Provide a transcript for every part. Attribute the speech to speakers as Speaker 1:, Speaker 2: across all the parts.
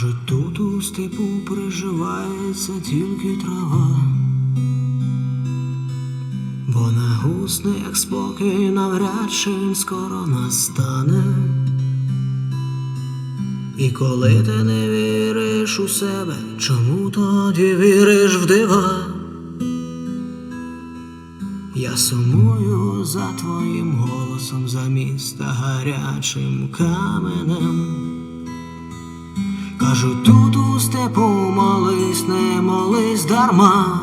Speaker 1: Кажуть, тут у степу приживається тільки трава, вона гусне, як спокій, навряд чи він скоро настане. І коли ти не віриш у себе, чому тоді віриш в дива? Я сумую за твоїм голосом, за міста гарячим каменем. Кажу, тут у степу молись, не молись дарма.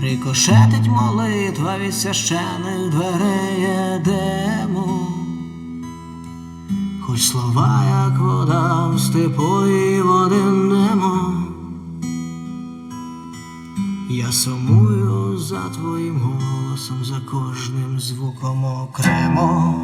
Speaker 1: Рикошетить молитва від священих дверей Едему. Хоч слова, як вода в степу і води нема. Я сумую за твоїм голосом, за кожним звуком окремо.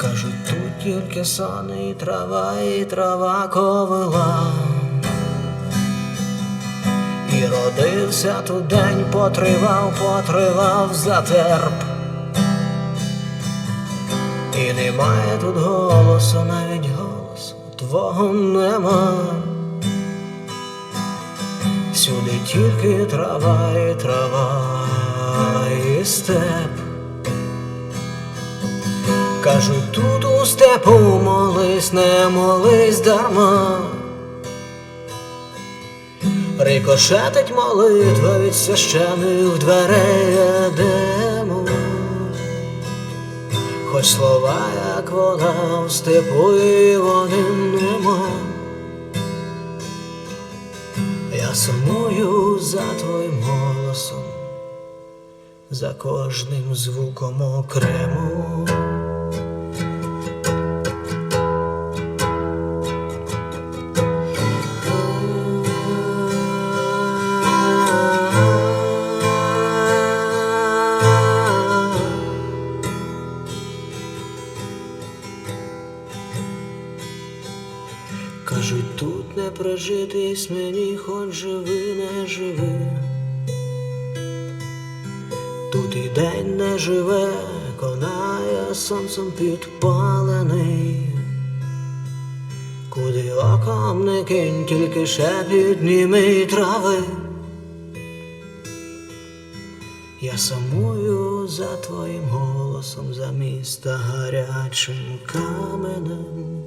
Speaker 1: Кажуть, тут тільки сон і трава, і трава ковила. І родився тут день, потривав, потривав затерп. І немає тут голосу, навіть голосу твого нема. Всюди тільки трава і трава і степ. Кажуть, тут у степу молись, не молись дарма. Рикошетить молитва від священих дверей Едему. Хоч слова, як вода в степу і води нема. Я сумую за твоїм голосом, за кожним звуком окремо. Тут не прожитись мені, хоч живи, не живи. Тут і день не живе, конає сонцем підпалений. Куди оком не кинь, тільки шепіт німий трави. Я сумую за твоїм голосом, за міста гарячим каменем.